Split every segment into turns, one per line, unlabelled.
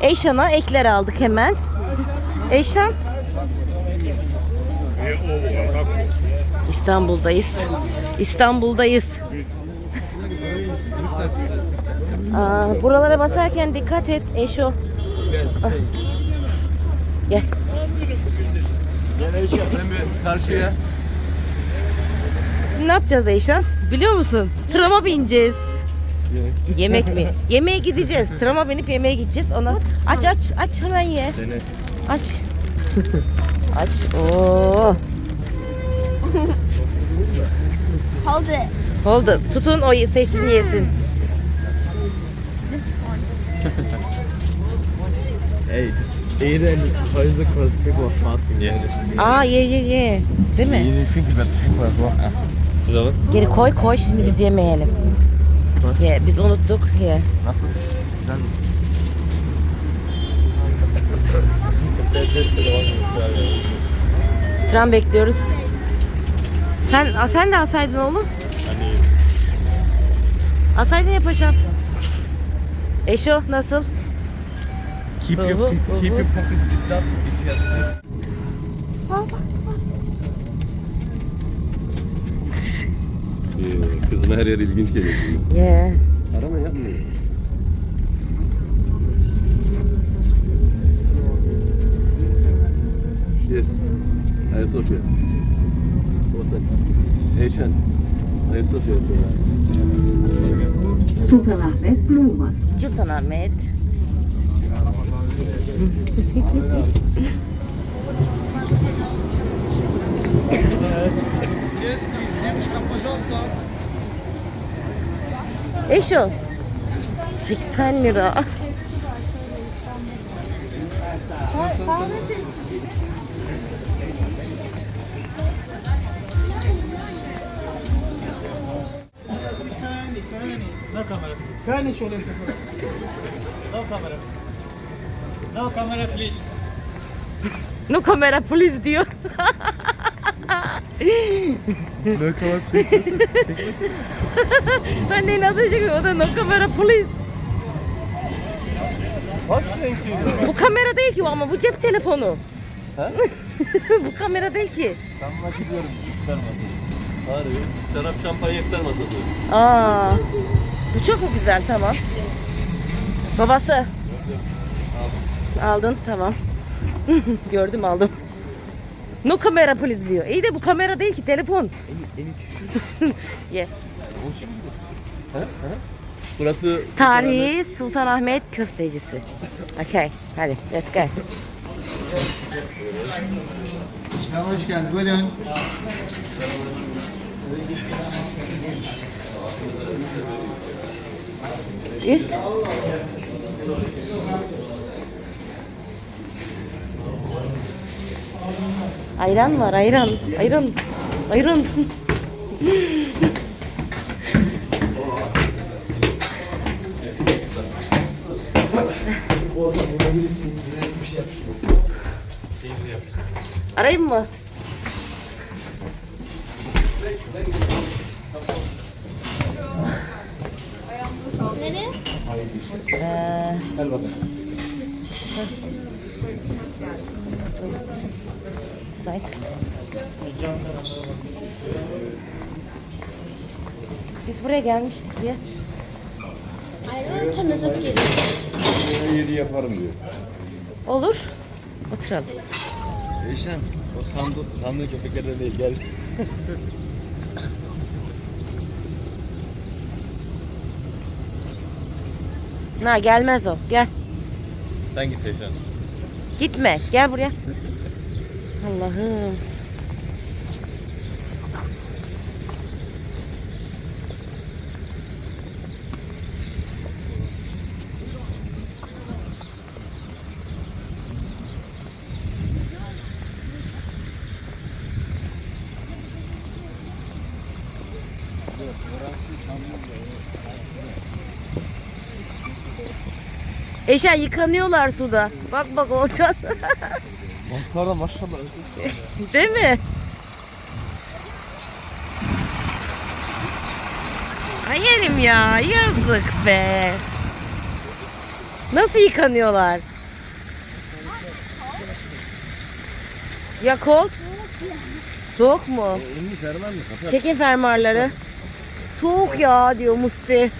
Eyşan'a ekler aldık hemen. Eyşan. İstanbul'dayız. İstanbul'dayız. Aa, buralara basarken dikkat et Eşo. Ah. Gel.
Karşıya.
Ne yapacağız Eyşan? Biliyor musun? Trama bineceğiz. Yemek mi? Yemeğe gideceğiz. Trama binip yemeğe gideceğiz. Ona aç aç aç hemen ye. Aç. aç. Oo.
Hold it.
Hold it. Tutun o seçsin yesin.
Ey, just just close it because people are fasting. Yeah.
Aa ye ye ye. Değil mi?
You think about the people as well. Güzel.
Geri koy koy şimdi biz yemeyelim. Ye, biz unuttuk. Ye.
Nasıl? Güzel mi?
Tram bekliyoruz. Sen sen de alsaydın oğlum. Alsaydın yapacağım. Eşo nasıl?
Keep your, keep your pockets zipped up if you have zip.
Ee, Kızın her yer ilginç geliyor.
Ye.
Arama yapmıyor. Yes. Ayasofya. Olsun. Eyşan. Ayasofya.
Sultanahmet Bluma.
Sultanahmet. Eşo. 80 lira.
No camera. Kind شغل No camera. No camera please.
No kamera please diyor.
No color please.
ben de inatlaşıyorum. O da no kamera please.
Bak renkli.
Bu kamera değil ki ama bu cep telefonu. bu kamera değil ki.
Ben bak gidiyorum. Çıkarmasın.
Harbi. Şarap şampanya iftar masası.
Aa. Bu çok mu güzel tamam. Babası. Aldın tamam. Gördüm aldım. No kamera please diyor. İyi de bu kamera değil ki telefon. Ye.
Burası
Tarihi Sultanahmet köftecisi. Okay, hadi let's go.
Tamam hoş geldiniz. Buyurun.
Üst. Ayran var, ayran. Ayran. Ayran. Arayayım mı?
Nereye?
Sait. Biz buraya gelmiştik ya.
Ayran tanıdık geliyor.
yedi yaparım diyor.
Olur. Oturalım.
Eyşan, o sandık, sandığı köpeklerden değil gel.
Na gelmez o. Gel.
Sen git Eyşan.
Gitme. Gel buraya. Allah'ım. Eşen yıkanıyorlar suda. Bak bak Olcan.
Manzara maşallah.
Değil mi? Ay yerim ya yazık be. Nasıl yıkanıyorlar? Ya cold? Soğuk mu? Çekin fermuarları. Soğuk ya diyor Musti.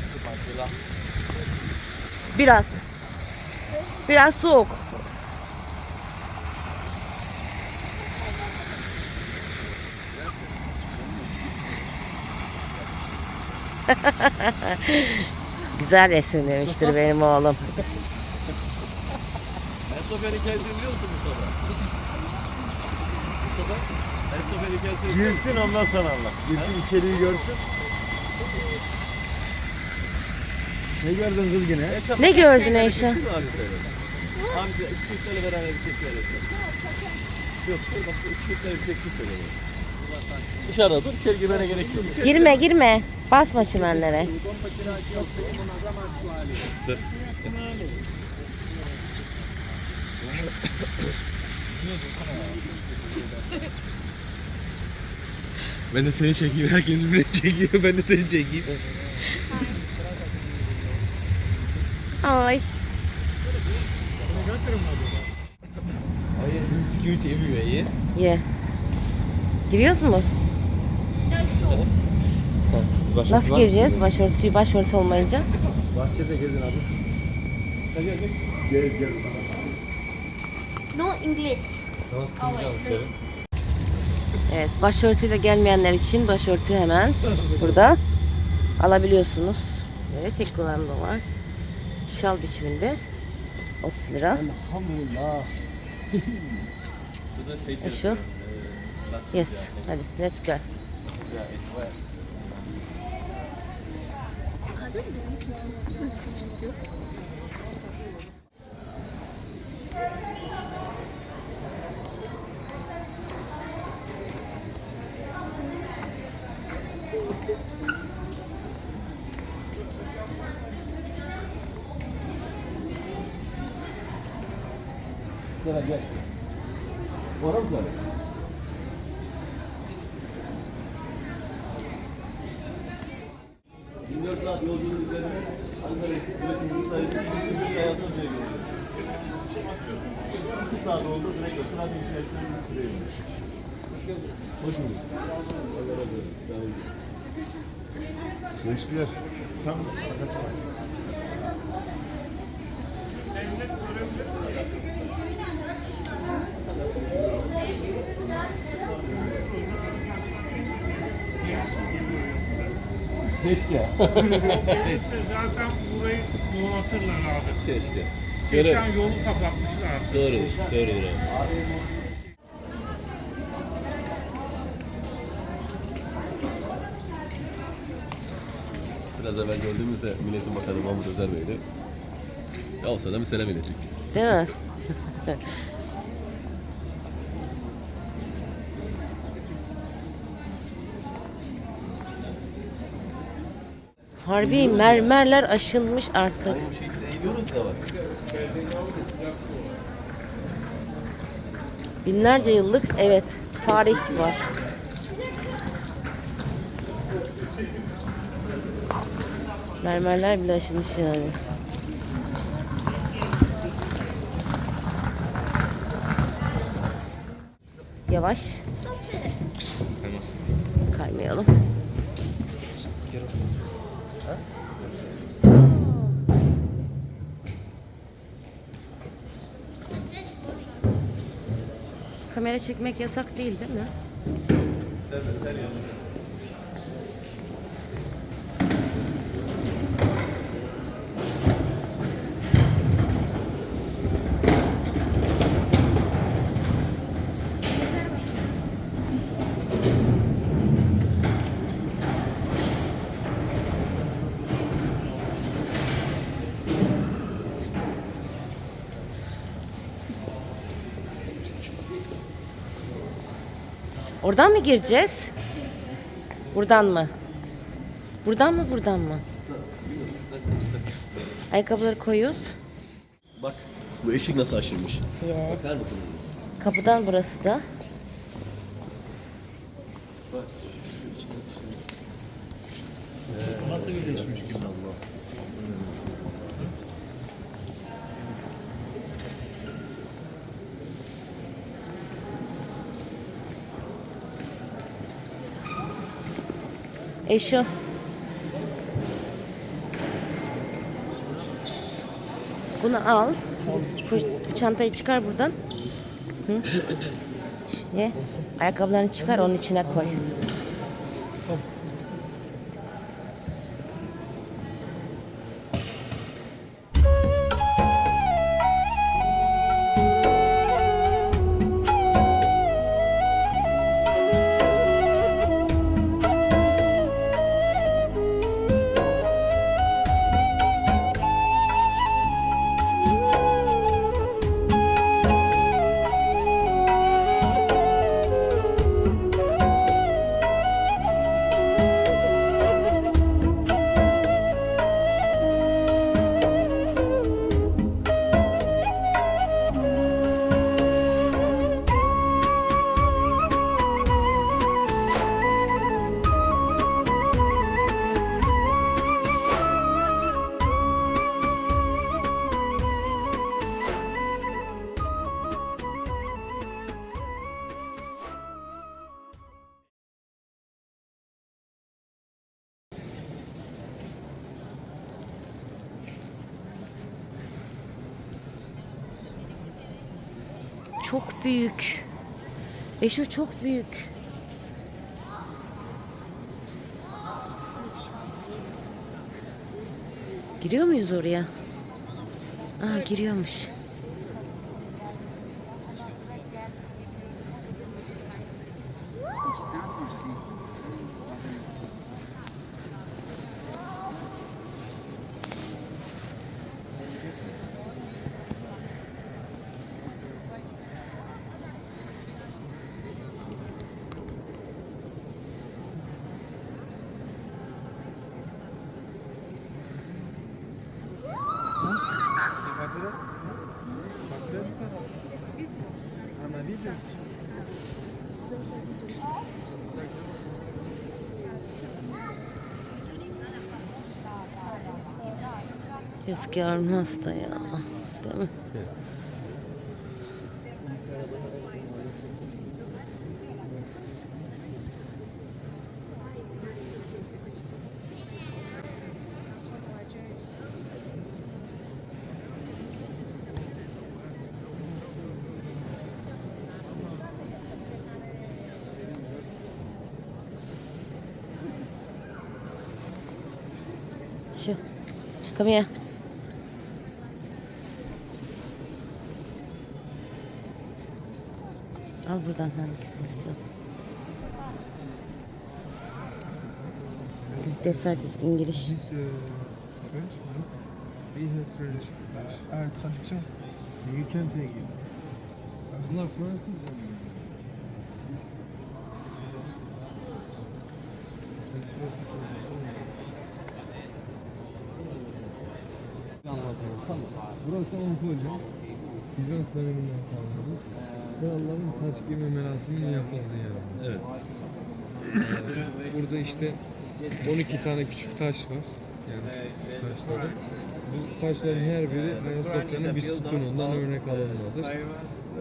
Biraz. Biraz soğuk. Güzel resimlemiştir benim oğlum.
Estofer hikayesini biliyor musun Mustafa? Mustafa? Estofer hikayesini biliyor musun?
Girsin ondan sonra anlat. Girsin içeriği görsün. Ne gördün kız yine?
Ne gördün Eyşan?
Abi söyle. Abi söyle. İki tane beraber bir şey söyle. Yok, dur bak iki üç tane bir şey söyle. Dışarıda dur, içeri girmene gerek yok. İçeri
Girme girme. Basma çimenlere.
Dur.
Ben de seni çekeyim. Herkes birbirini çekiyor. Ben de seni çekeyim.
Ay.
Oh yeah, there's security everywhere, yeah?
Ye. Giriyoruz mu? Nasıl gireceğiz? Başörtüyü başörtü olmayınca.
Bahçede gezin abi.
No English.
Evet, başörtüyle gelmeyenler için başörtü hemen burada alabiliyorsunuz. Evet, tek kullanımda var. Şal biçiminde 30 lira.
Elhamdülillah.
Bu da şey
E şu? Yes, hadi let's go.
Gel gel. Var mı böyle?
Dört saat yolculuğun üzerine Ankara üretim tarihinde kesin bir hayatına dönüyor. İki saat oldu direkt otur hadi içerisinde sürüyor. Hoş geldiniz. Hoş bulduk. Allah razı olsun. Sağ olun. Keşke.
Zaten burayı donatırlar abi.
Keşke. Görev.
Geçen yolu kapatmışlar.
Doğrudur. Doğrudur abi. Biraz evvel gördüğümüzde Milletin Bakanı Mahmut Özer Bey'di. Ya olsa da bir selam ilettik.
Değil mi? Harbi mermerler aşınmış artık. Binlerce yıllık evet tarih var. Mermerler bile aşınmış yani. Yavaş. Kaymayalım. Kamera çekmek yasak değil değil mi? Oradan mı gireceğiz? Buradan mı? Buradan mı buradan mı? Ayakkabıları koyuyoruz.
Bak bu eşik nasıl aşınmış.
Yeah.
Bakar mısınız?
Kapıdan burası da.
Nasıl birleşmiş gibi Allah.
Eşo. Bunu al. Çantayı çıkar buradan. Hı? Ye. Ayakkabılarını çıkar onun içine koy. Çok büyük. Eşo çok büyük. Giriyor muyuz oraya? Aa giriyormuş. Eski Army hasta ya. Değil mi? Come here. Al buradan hangisini istiyorsun? Decide İngiliz.
This uh, French, no? We have French. Ah, traduction. You can take it. Bunlar Fransızca mı? Anlatıyorum. Tamam. Burası Antalya. Bizans döneminden kalmadı. Kralların taç giyme merasiminin yapıldığı yer. Evet. Burada işte 12 tane küçük taş var. Yani şu, şu taşları. Bu taşların her biri Ayasofya'nın bir sütunundan örnek alınmadır.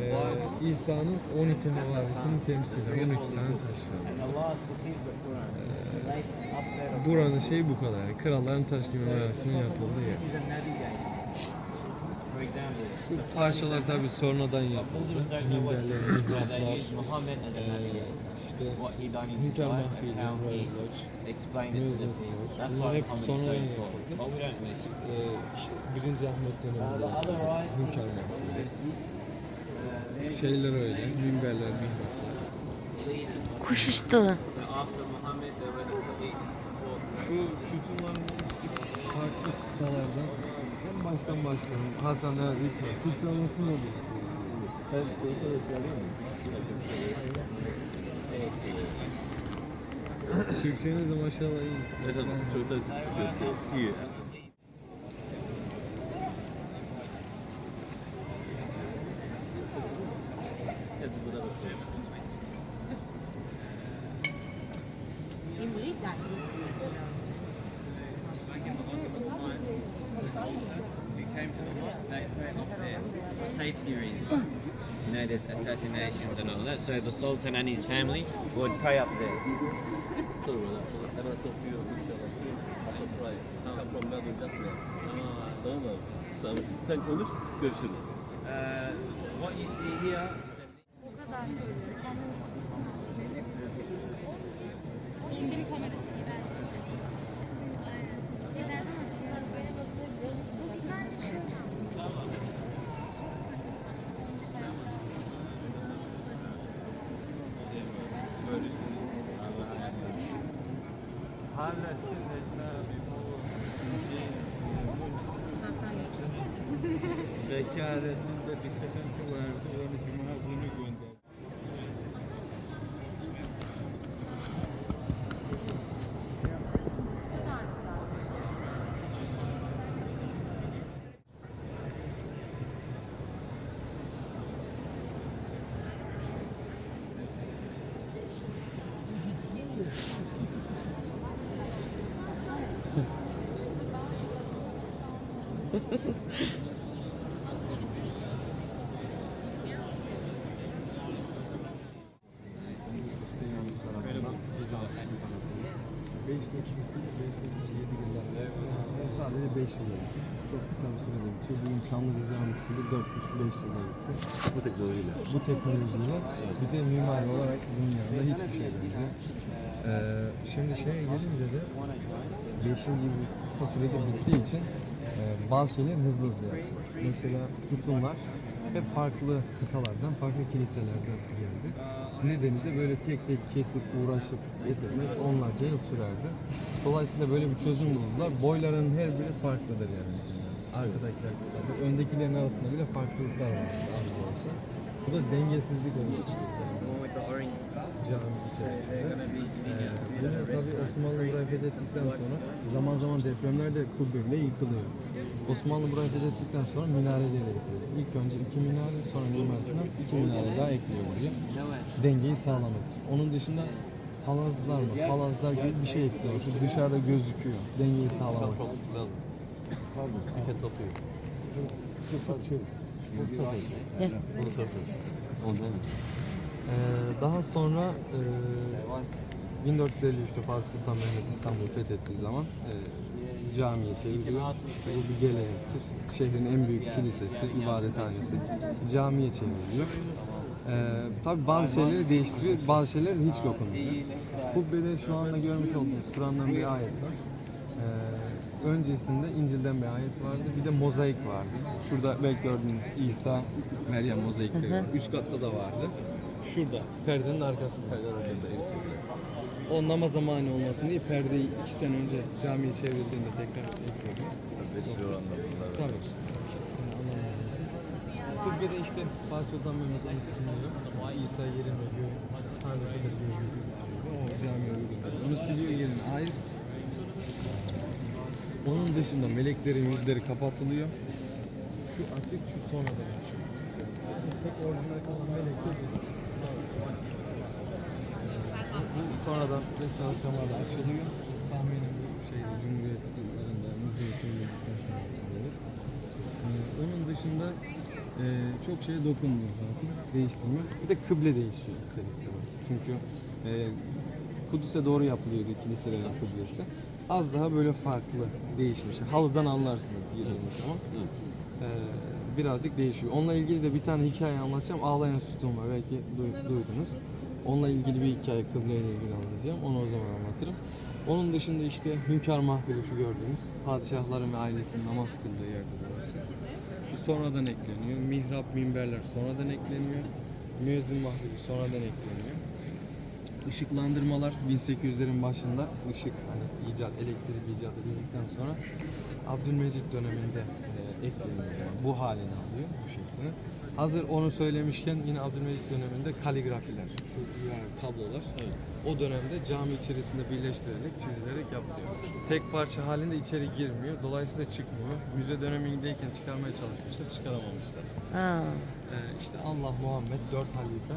Ee, İsa'nın 12 havarisini temsil eden 12 tane taş var. Ee, buranın şeyi bu kadar. Yani kralların taş giyme merasiminin yapıldığı yer. Şu parçalar tabii sonradan yapıldı. Minderler, mihraplar, işte mahfili, mevzesler. Bunlar hep sonradan yapıldı. İşte Ahmet döneminde mahfili. Şeyler öyle, minberler, mihraplar.
Kuş uçtu.
Şu sütunların farklı kısalardan en baştan başlayalım. Hasan neredeyse. Türkçe anlatım oldu. Evet, Türkçeniz de maşallah iyi.
Evet, çok da Türkçesi iyi.
Assassinations and all that. So the Sultan and his family would pray up there.
Sonra hemen topluyor inşallah. Hatta burayı. Come from Melbourne just now. Tamam mı? Sen, sen konuş, görüşürüz.
Uh, what you see here
Bekaretinde bir sıkıntı vardı. Onu cuma bunu gönderdi. Hristiyanist tarafından Bizans tarafından. 537 yıllarda sadece 5 yıl oldu. Çok kısa bir sürede Bugün Çamlıca Camisi'nde 4-5 yılda bitti.
Bu teknolojiyle.
Bu teknolojiyle bir de mimari olarak dünyada hiçbir şey bence. Ee, şimdi şeye gelince de 5 yıl gibi kısa sürede bittiği için e, bazı şeyler hızlı hızlı yaptı. Mesela sütunlar hep farklı kıtalardan, farklı kiliselerden geldi. Nedeni de böyle tek tek kesip uğraşıp getirmek onlarca yıl sürerdi. Dolayısıyla böyle bir çözüm buldular. Boyların her biri farklıdır yani. Arkadakiler kısadır. Öndekilerin arasında bile farklılıklar var az da olsa. Bu da dengesizlik oluştu.
one with the orange scarf.
Cami içerisinde. Ee, tabii Osmanlı burayı fethettikten sonra zaman zaman depremlerde kubbeyle yıkılıyor. Osmanlı burayı fethettikten sonra minareleri ekliyor. İlk önce iki minare sonra Mimar Sinan iki minare daha ekliyor buraya. Dengeyi sağlamak için. Onun dışında palazlar mı? Palazlar gibi bir şey ekliyor. Şu dışarıda gözüküyor. Dengeyi sağlamak için. Şey.
Satıyor. Ondan.
Ee, daha sonra e, 1453'te Fatih Sultan Mehmet İstanbul'u fethettiği zaman e, camiye çevriliyor. Bu bir gelenektir. Şehrin en büyük kilisesi, ibadethanesi camiye çevriliyor. Ee, tabii bazı şeyleri değiştiriyor, bazı şeyler hiç dokunmuyor. Kubbede şu anda görmüş olduğunuz Kur'an'dan bir ayet var. Öncesinde İncil'den bir ayet vardı. Bir de mozaik vardı. Şurada belki gördüğünüz İsa, Meryem mozaikleri var. Üst katta da vardı. Şurada perdenin arkası. Perdenin arkası elbise. O namaza mani olmasın diye perdeyi iki sene önce camiye çevrildiğinde tekrar ekledi.
Besliyor oranda bunlar.
Tabii. Kubbede işte Fatih Sultan Mehmet siliyor. İsa yerine gör, sahnesidir gözüküyor. O camiye uygun. Onu siliyor yerine ayrı. Onun dışında meleklerin yüzleri kapatılıyor. Şu açık, şu sonradan açık. Tek orijinal kalan melek bu. Sonradan restorasyonlarla açılıyor. Tahminim bu şeyde Cumhuriyet yıllarında müzeye çevrildikten sonra açılıyor. Ee, onun dışında e, çok şeye dokunmuyor zaten. Değiştirmiyor. Bir de kıble değişiyor ister istemez. Çünkü e, Kudüs'e doğru yapılıyordu kiliselerin kıblesi. Az daha böyle farklı değişmiş. Halıdan anlarsınız girdiğiniz zaman. Ee, birazcık değişiyor. Onunla ilgili de bir tane hikaye anlatacağım. Ağlayan sütun var. Belki duy- duydunuz. Onunla ilgili bir hikaye kıbleyle ilgili anlatacağım. Onu o zaman anlatırım. Onun dışında işte Hünkar Mahfili şu gördüğümüz padişahların ve ailesinin namaz kıldığı yerde burası. Bu sonradan ekleniyor. Mihrap, minberler sonradan ekleniyor. Müezzin mahfili sonradan ekleniyor. Işıklandırmalar 1800'lerin başında ışık hani icat, elektrik icat edildikten sonra Abdülmecit döneminde e, ekleniyor. Yani bu halini alıyor bu şeklini. Hazır onu söylemişken yine Abdülmecit döneminde kaligrafiler, şu yani tablolar o dönemde cami içerisinde birleştirilerek, çizilerek yapılıyor. Tek parça halinde içeri girmiyor, dolayısıyla çıkmıyor. Müze dönemindeyken çıkarmaya çalışmışlar, çıkaramamışlar.
Ha.
Ee, işte Allah, Muhammed, dört halife,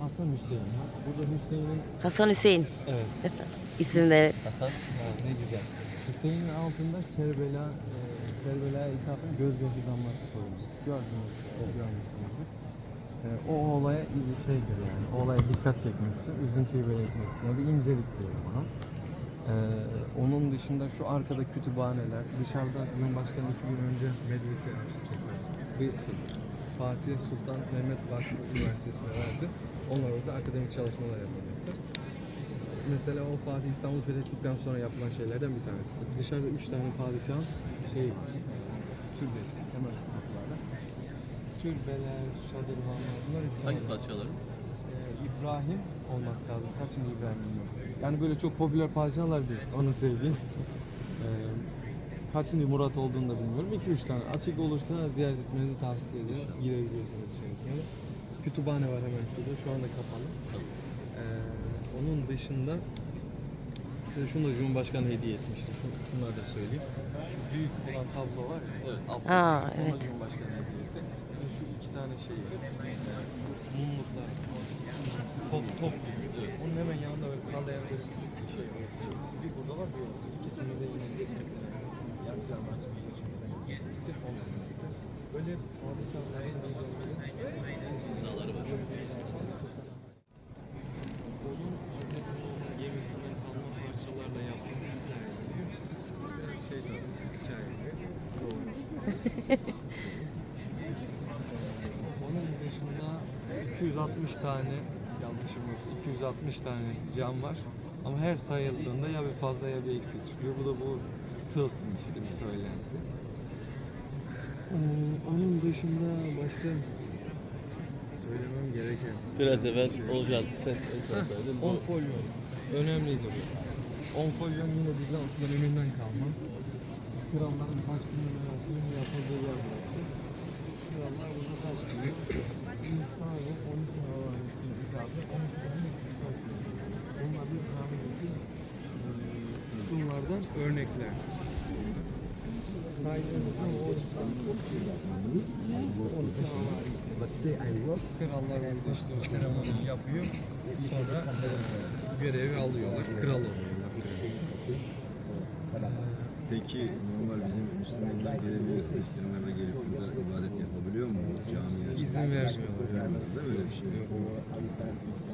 Hasan Hüseyin. Burada Hüseyin'in,
Hasan Hüseyin
evet,
isimleri.
Hasan, ha, ne güzel. Hüseyin'in altında Kerbela e, Kerbela'ya ithafen gözyaşı damlası koymuş. Gördünüz, o görmüşsünüzdür. Ee, o olaya iyi şeydir yani. O olaya dikkat çekmek için, üzüntüyü belirtmek için. Ya bir incelik diyorum ona. Ee, onun dışında şu arkada kütüphaneler, dışarıda Cumhurbaşkanı iki gün önce medrese önemli. Bir Fatih Sultan Mehmet Vakfı Üniversitesi'ne verdi. Onlar orada akademik çalışmalar yapacaklar. Mesela o Fatih İstanbul fethettikten sonra yapılan şeylerden bir tanesidir. Dışarıda üç tane padişahın şey, türbesi, hemen şu kapılarda. Türbeler, şadırvanlar, bunlar hepsi
Hangi padişahların?
Ee, İbrahim olması lazım. Kaçıncı İbrahim bilmiyorum. Yani böyle çok popüler padişahlar değil. Onu söyleyeyim. Ee, kaçıncı Murat olduğunu da bilmiyorum. 2-3 tane. Açık olursa ziyaret etmenizi tavsiye ederim. Girebiliyorsunuz içerisine. Kütüphane var hemen şurada. Şu anda kapalı. Ee, onun dışında işte şunu da Cumhurbaşkanı hediye etmişti. Şu, şunları da söyleyeyim. Şu büyük olan tablo var ya. Evet.
Aa, evet.
Cumhurbaşkanı hediye etti. Yani şu iki tane şey. Mumluklar. Top, top gibi. Onun hemen yanında böyle kalayan bir şey var. Bir burada var bir orada. İkisini de yine yapacağım bir şey. Böyle padişahların
İmzaları var.
onun Hazreti Nuh'un gemisinden kalma parçalarla yapıldığı Biraz şey de hikaye gibi. Onun dışında 260 tane yanlışım yoksa 260 tane cam var. Ama her sayıldığında ya bir fazla ya bir eksik çıkıyor. Bu da bu tılsım işte bir söylenti. Ee, onun dışında başka söylemem gereken
Biraz evvel Olcan sen söyledin.
10 folyo. Önemlidir. 10 folyo yine Bizans döneminden kalma. Kralların taş günü yapıldığı yer burası. Krallar burada taş günü. İnsanı 12 havaların üstüne ithafı 12 tane taş günü. Bunlar bir cami'deki sütunlardan örnekler. Saydığımız zaman 12 tane. 12 havari. Krallar burada işte o seremoniyi yapıyor. Sonra e, görevi alıyorlar. Kral oluyorlar.
Peki normal bizim Müslümanlar gelebilir, Hristiyanlar da gelip burada ibadet yapabiliyor mu? Camiye
İzin vermiyorlar.
vermedi de öyle bir şey yok.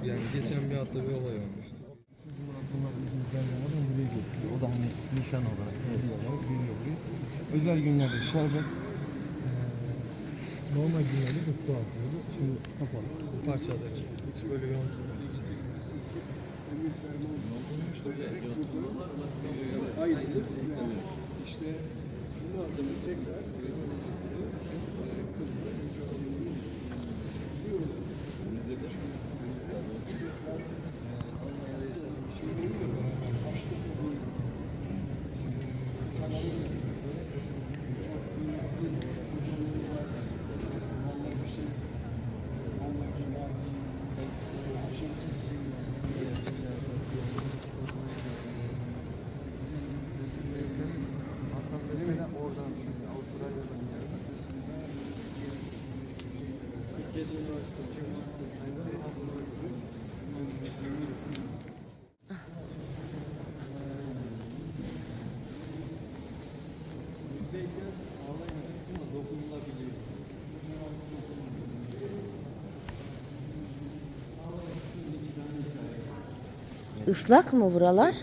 Yani geçen bir hafta bir olay olmuştu. Vermiyorlar. O da hani nişan olarak, geliyor buraya. Özel günlerde şerbet, eee, normal günlerde kutlu atıyordu. Şimdi kapalı. Parçaları hiç böyle yontulmadı. İşte şunu adını tekrar Mesela
Islak mı buralar?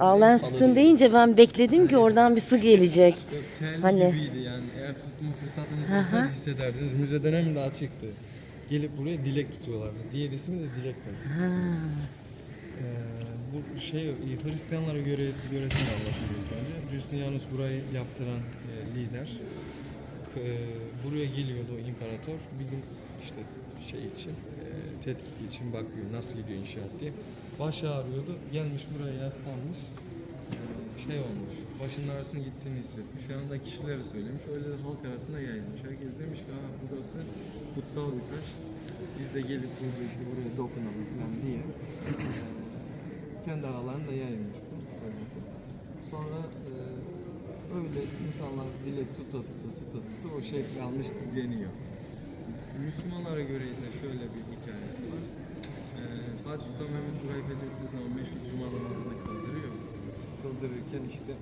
Ağlayan sütun deyince ben bekledim ki oradan bir su gelecek.
Yok, telli
Hani?
gibiydi yani. Eğer tutma fırsatınız olsaydı hissederdiniz. Müzeden hem de açıktı. Gelip buraya dilek tutuyorlardı. Diğer ismi de dilek.
Ha.
Ee, bu şey Hristiyanlara göre göresini anlatayım ilk önce. Justinianus burayı yaptıran e, lider. E, buraya geliyordu o imparator. Bir gün işte şey için, e, tetkik için bakıyor nasıl gidiyor inşaat diye. Baş ağrıyordu. Gelmiş buraya yaslanmış. Şey olmuş. Başının arasına gittiğini hissetmiş. Yanında kişilere söylemiş. Öyle de halk arasında yayılmış. Herkes demiş ki Aa, burası kutsal bir taş. Biz de gelip burada işte buraya dokunalım falan diye. kendi aralarında yayılmış bu söylenti. Sonra e, öyle insanlar dilek tuta tuta tuta tuta o şekli almış deniyor. Müslümanlara göre ise şöyle bir hikayesi var. E, Fatih Sultan Mehmet burayı fethettiği zaman meşhur cuma namazını kıldırıyor. Kıldırırken işte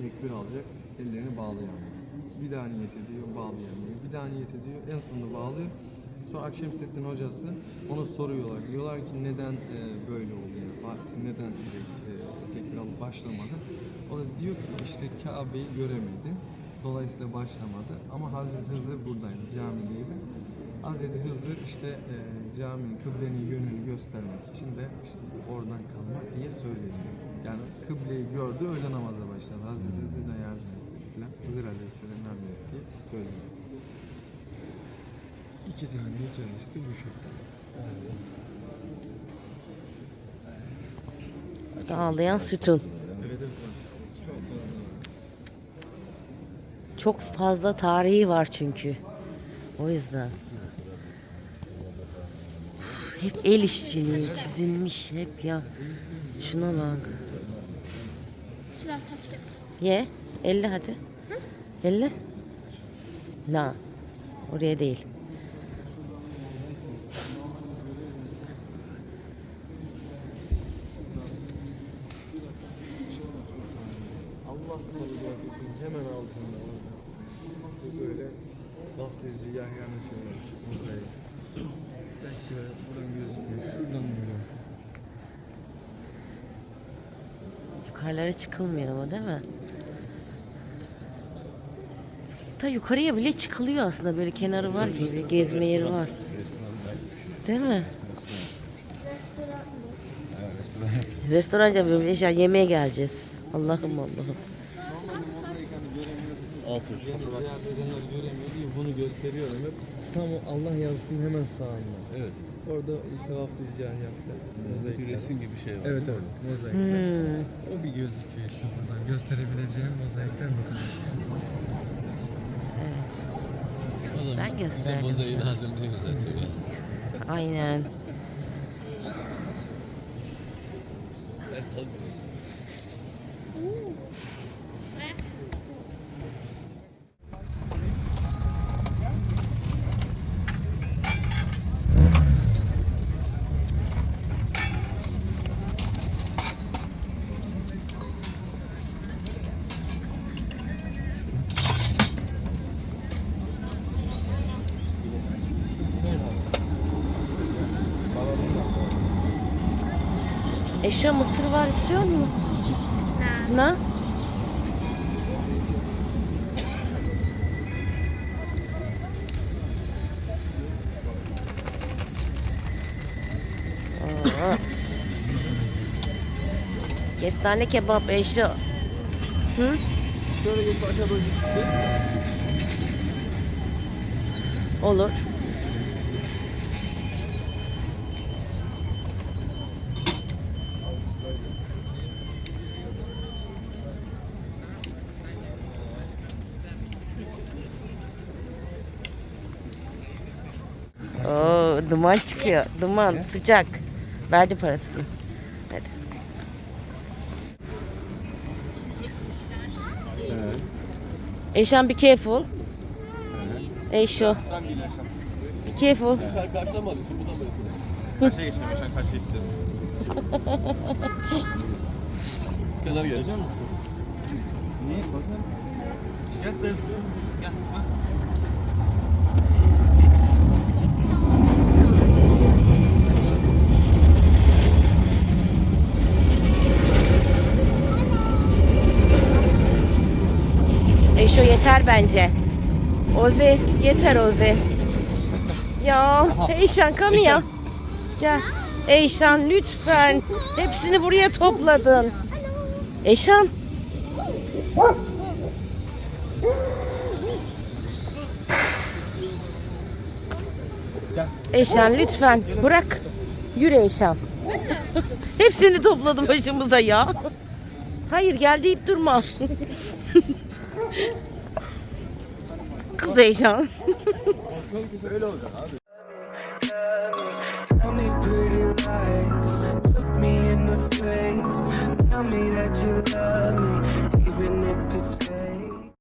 tekbir alacak, ellerini bağlayamıyor. Bir daha niyet ediyor, bağlayamıyor. Bir daha niyet ediyor, en sonunda bağlıyor. Sonra Akşemseddin hocası ona soruyorlar. Diyorlar ki neden e, böyle oldu yani Fatih neden direkt e, tekbir alıp başlamadı? O da diyor ki işte Kabe'yi göremedi. Dolayısıyla başlamadı. Ama Hazreti Hızır buradaydı, camideydi. Hazreti Hızır işte e, caminin kıblenin yönünü göstermek için de işte oradan kalma diye söyleniyor. Yani kıbleyi gördü öyle namaza başladı. Hazreti Hızır'la yardım etti. falan. Hızır Aleyhisselam yardım etti söyleniyor. İki tane hikayesi de bu şekilde.
Ağlayan sütun.
Evet evet. Çok fazla.
Çok fazla tarihi var çünkü. O yüzden. Hep el işçiliği çizilmiş hep ya. Şuna bak. Ye. Elle hadi. Elle. La. Oraya değil.
Allah kabul etsin hemen altında orada. Böyle vaftizci Yahya'nın şeyi. Mozaiği. Belki buradan gözükmüyor. Şuradan böyle.
Yukarılara çıkılmıyor ama değil mi? Ta yukarıya bile çıkılıyor aslında böyle kenarı var gibi gezme yeri var. Değil mi? Restoran yapıyorum. Eşya yemeğe geleceğiz. Allah'ım Allah'ım.
Diye bunu gösteriyorum hep. Tam Allah yazısının hemen sağında.
Evet.
Orada işte vaftizci Yahya falan.
Bir resim gibi bir şey var.
Evet evet. Mozaik.
Hmm.
O bir gözüküyor işte buradan. Gösterebileceğim mozaikler bu kadar.
Adam,
Ben gösterdim.
Ben mozaiği lazım diyor zaten. ya.
Aynen.
Ben kalmıyorum.
Eşya mısır var istiyor musun? Ne? Aa. Kestane kebap eşya. Hı?
Şöyle bir doğru gitsin.
Olur. Oo, duman çıkıyor. Duman sıcak. Verdi parasını. Hadi. Eşan be careful. Eşo. Be careful.
Kar karşılamadıysa buradan böyle Karşıya geçelim. Yaşar karşıya geçelim. kadar gelecek misin? Niye? Gel sen. Gel. bak.
Eşo yeter bence. Ozi yeter Ozi. Ya Eyşan come ya. Gel. Eyşan lütfen. Hepsini buraya topladın. Eyşan. Eyşan lütfen bırak. Yürü Eyşan. Hepsini topladı başımıza ya. Hayır gel deyip durma.
Me that you love me.